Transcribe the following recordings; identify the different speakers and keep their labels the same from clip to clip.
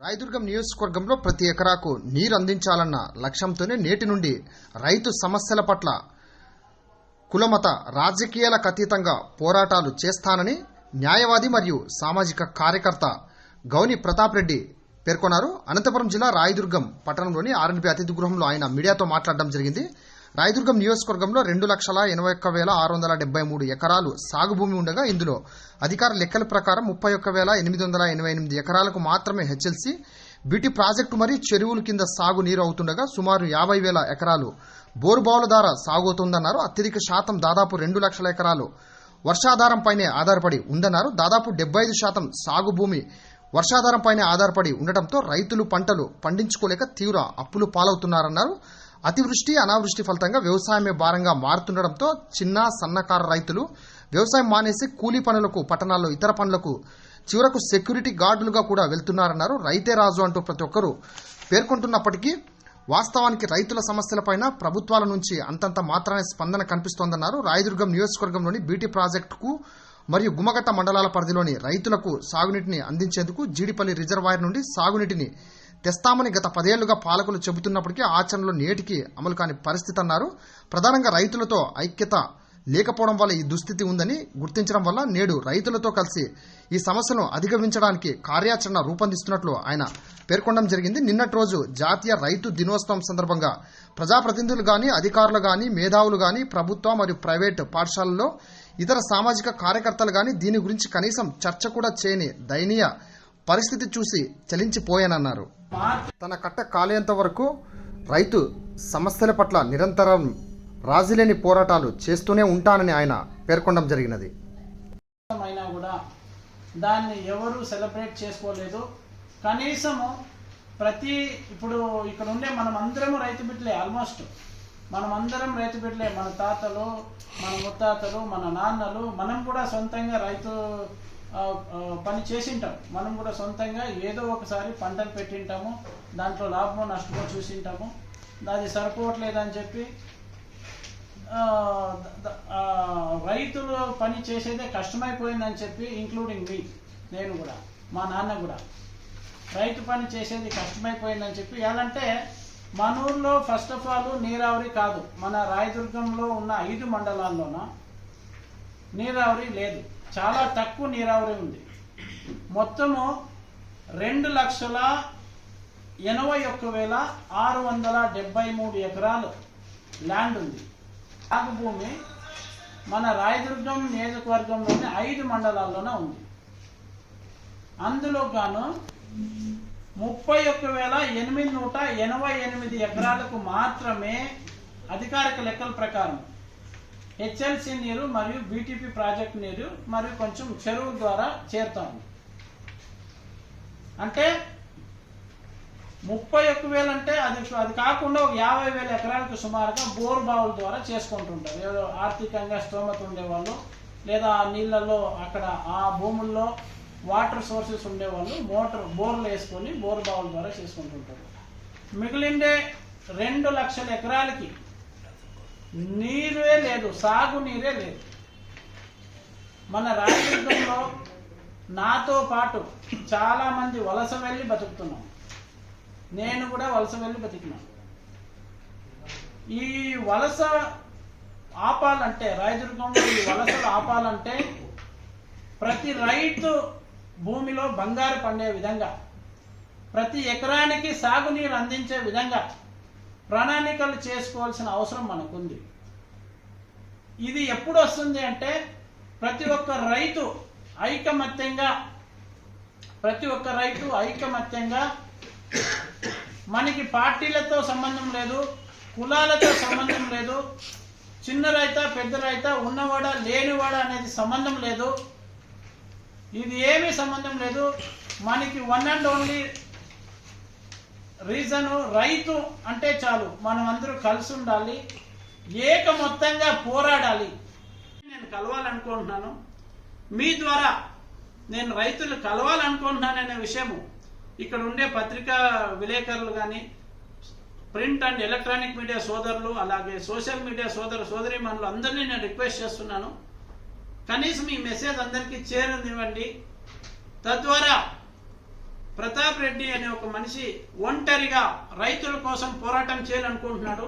Speaker 1: రాయదుర్గం నియోజకవర్గంలో ప్రతి ఎకరాకు నీరు అందించాలన్న లక్ష్యంతోనే నేటి నుండి రైతు సమస్యల పట్ల కులమత రాజకీయాలకు అతీతంగా పోరాటాలు చేస్తానని న్యాయవాది మరియు సామాజిక కార్యకర్త గౌని ప్రతాప్ రెడ్డి పేర్కొన్నారు. అనంతపురం జిల్లా రాయదుర్గం పట్టణంలోని ఆర్ఎన్బి అతిథి గృహంలో ఆయన మీడియాతో మాట్లాడడం జరిగింది. రాయదుర్గం నియోజకవర్గంలో రెండు లక్షల ఎనభై ఒక్క వేల ఆరు వందల డెబ్బై మూడు ఎకరాలు సాగు భూమి ఉండగా ఇందులో అధికార లెక్కల ప్రకారం ముప్పై ఒక్క వేల ఎనిమిది వందల ఎనభై ఎనిమిది ఎకరాలకు మాత్రమే హెచ్ఎల్సీ బీటీ ప్రాజెక్టు మరియు చెరువుల కింద సాగు నీరు అవుతుండగా సుమారు యాభై వేల ఎకరాలు బోరుబావుల ద్వారా సాగుతుందన్నారు. అత్యధిక శాతం దాదాపు రెండు లక్షల ఎకరాలు వర్షాధారంపైనే ఆధారపడి ఉందన్నారు. దాదాపు డెబ్బై ఐదు శాతం సాగు భూమి వర్షాధారంపైనే ఆధారపడి ఉండటంతో రైతులు పంటలు పండించుకోలేక తీవ్ర అప్పులు పాలవుతున్నారన్నారు. అతివృష్టి అనావృష్టి ఫలితంగా వ్యవసాయమే భారంగా మారుతుండటంతో చిన్న సన్నకారు రైతులు వ్యవసాయం మానేసి కూలీ పనులకు పట్టణాల్లో ఇతర పనులకు చివరకు సెక్యూరిటీ గార్డులుగా కూడా వెళ్తున్నారన్నారు రైతే రాజు అంటూ ప్రతి ఒక్కరూ పేర్కొంటున్నప్పటికీ వాస్తవానికి రైతుల సమస్యలపైన ప్రభుత్వాల నుంచి అంతంత మాత్రమే స్పందన కనిపిస్తోందన్నారు. రాయదుర్గం నియోజకవర్గంలోని బీటీ ప్రాజెక్టుకు మరియు గుమ్మగట్ట మండలాల పరిధిలోని రైతులకు సాగునీటిని అందించేందుకు జీడిపల్లి రిజర్వాయర్ నుండి సాగునీటిని తెస్తామని గత పదేళ్ళుగా పాలకులు చెబుతున్నప్పటికీ ఆచరణలో నేటికి అమలు కాని పరిస్థితి అన్నారు ప్రధానంగా రైతులతో ఐక్యత లేకపోవడం వల్ల ఈ దుస్థితి ఉందని గుర్తించడం వల్ల నేడు రైతులతో కలిసి ఈ సమస్యను అధిగమించడానికి కార్యాచరణ రూపొందిస్తున్నట్లు ఆయన పేర్కొనడం జరిగింది. నిన్నటి రోజు జాతీయ రైతు దినోత్సవం సందర్భంగా ప్రజాప్రతినిధులు గాని అధికారులు గాని మేధావులు గాని ప్రభుత్వ మరియు ప్రైవేటు పాఠశాలల్లో ఇతర సామాజిక కార్యకర్తలు గాని దీని గురించి కనీసం చర్చ కూడా చేయని దయనీయ పరిస్థితి చూసి చలించిపోయానన్నారు. తన కట్ట కాలేంత వరకు రైతు సమస్యల పట్ల నిరంతరం రాజీలేని పోరాటాలు చేస్తూనే ఉంటానని ఆయన పేర్కొనడం జరిగినది.
Speaker 2: అయినా కూడా దాన్ని ఎవరు సెలబ్రేట్ చేసుకోలేదు. కనీసము ప్రతి ఇప్పుడు ఇక్కడ ఉండే మనం అందరము రైతు బిడ్డలే ఆల్మోస్ట్. మనం అందరం రైతు బిడ్డలే. మన తాతలు మన ముత్తాతలు మన నాన్నలు మనం కూడా సొంతంగా రైతు పని చేసింటాం. మనం కూడా సొంతంగా ఏదో ఒకసారి పంటలు పెట్టింటాము. దాంట్లో లాభమో నష్టమో చూసింటాము. అది సరిపోవట్లేదని చెప్పి రైతులు పని చేసేదే కష్టమైపోయిందని చెప్పి ఇంక్లూడింగ్ మీ నేను కూడా మా నాన్న కూడా. రైతు పని చేసేది కష్టమైపోయిందని చెప్పి ఎలాంటే మన ఊర్లో ఫస్ట్ ఆఫ్ ఆల్ నీరావరి కాదు. మన రాయదుర్గంలో ఉన్న ఐదు మండలాల్లోన నీరావరి లేదు. చాలా తక్కువ నీరావరి ఉంది. మొత్తము రెండు లక్షల ఎనభై ఒక్క వేల ఆరు వందల డెబ్బై మూడు ఎకరాలు ల్యాండ్ ఉంది. సాగు భూమి మన రాయదుర్గం నియోజకవర్గంలోని ఐదు మండలాల్లోనే ఉంది. అందులో గాను ముప్పై ఒక్క వేల ఎనిమిది నూట ఎనభై ఎనిమిది ఎకరాలకు మాత్రమే అధికారిక లెక్కల ప్రకారం హెచ్ఎల్సి నీరు మరియు బీటీపీ ప్రాజెక్ట్ నీరు మరియు కొంచెం చెరువు ద్వారా చేరుతాము అంటే ముప్పై ఒక్క వేలు అంటే అది అది కాకుండా ఒక యాభై వేల ఎకరాలకు సుమారుగా బోర్ బావుల ద్వారా చేసుకుంటుంటారు. ఏదో ఆర్థికంగా స్తోమత ఉండేవాళ్ళు లేదా ఆ నీళ్ళల్లో అక్కడ ఆ భూముల్లో వాటర్ సోర్సెస్ ఉండేవాళ్ళు మోటార్ బోర్లు వేసుకొని బోర్ బావుల ద్వారా చేసుకుంటుంటారు. మిగిలిండే రెండు లక్షల ఎకరాలకి నీరే లేదు సాగు నీరే లేదు. మన రాజ్యంలో నాతో పాటు చాలా మంది వలస వెళ్ళి బతుకుతున్నాం. నేను కూడా వలస వెళ్ళి బతికినాను ఈ వలస ఆపాలంటే రాయదుర్గంలో ఈ వలసలు ఆపాలంటే ప్రతి రైతు భూమిలో బంగారు పండే విధంగా ప్రతి ఎకరానికి సాగునీరు అందించే విధంగా ప్రణాళికలు చేసుకోవాల్సిన అవసరం మనకుంది. ఇది ఎప్పుడు వస్తుంది అంటే ప్రతి ఒక్క రైతు ఐకమత్యంగా ప్రతి ఒక్క రైతు ఐకమత్యంగా మనకి పార్టీలతో సంబంధం లేదు కులాలతో సంబంధం లేదు చిన్న రైత పెద్ద రైత ఉన్నవాడా లేనివాడా అనేది సంబంధం లేదు. ఇది ఏమీ సంబంధం లేదు. మనకి వన్ అండ్ ఓన్లీ రీజను రైతు అంటే చాలు. మనం అందరూ కలిసి ఉండాలి ఏక మొత్తంగా పోరాడాలి. నేను కలవాలనుకుంటున్నాను. మీ ద్వారా నేను రైతులు కలవాలనుకుంటున్నాననే విషయము. ఇక్కడ ఉండే పత్రికా విలేకరులు కానీ ప్రింట్ అండ్ ఎలక్ట్రానిక్ మీడియా సోదరులు అలాగే సోషల్ మీడియా సోదరు సోదరిమణులు అందరినీ నేను రిక్వెస్ట్ చేస్తున్నాను. కనీసం ఈ మెసేజ్ అందరికీ చేరనివ్వండి. తద్వారా ప్రతాప్ రెడ్డి అనే ఒక మనిషి ఒంటరిగా రైతుల కోసం పోరాటం చేయాలనుకుంటున్నాడు.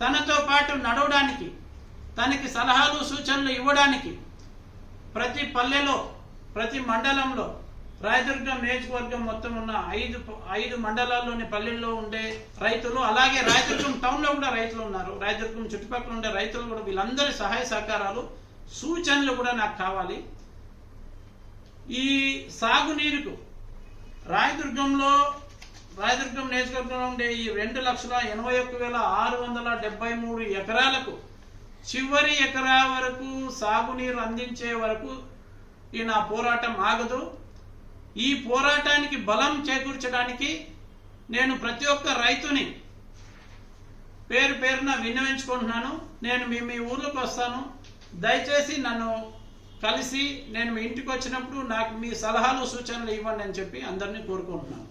Speaker 2: తనతో పాటు నడవడానికి తనకి సలహాలు సూచనలు ఇవ్వడానికి ప్రతి పల్లెలో ప్రతి మండలంలో రాయదుర్గం నియోజకవర్గం మొత్తం ఉన్న ఐదు ఐదు మండలాల్లోని పల్లెల్లో ఉండే రైతులు అలాగే రాయదుర్గం టౌన్లో కూడా రైతులు ఉన్నారు. రాయదుర్గం చుట్టుపక్కల ఉండే రైతులు కూడా వీళ్ళందరి సహాయ సహకారాలు సూచనలు కూడా నాకు కావాలి. ఈ సాగునీరుకు రాయదుర్గంలో రాయదుర్గం నియోజకవర్గంలో ఉండే ఈ రెండు లక్షల ఎనభై ఒక్క వేల ఆరు వందల డెబ్బై మూడు ఎకరాలకు చివరి ఎకరా వరకు సాగునీరు అందించే వరకు ఈ నా పోరాటం ఆగదు. ఈ పోరాటానికి బలం చేకూర్చడానికి నేను ప్రతి ఒక్క రైతుని పేరు పేరున విన్నవించుకుంటున్నాను. నేను మీ మీ ఊర్లోకి వస్తాను. దయచేసి నన్ను కలిసి నేను మీ ఇంటికి వచ్చినప్పుడు నాకు మీ సలహాలు సూచనలు ఇవ్వండి అని చెప్పి అందరినీ కోరుకుంటున్నాను.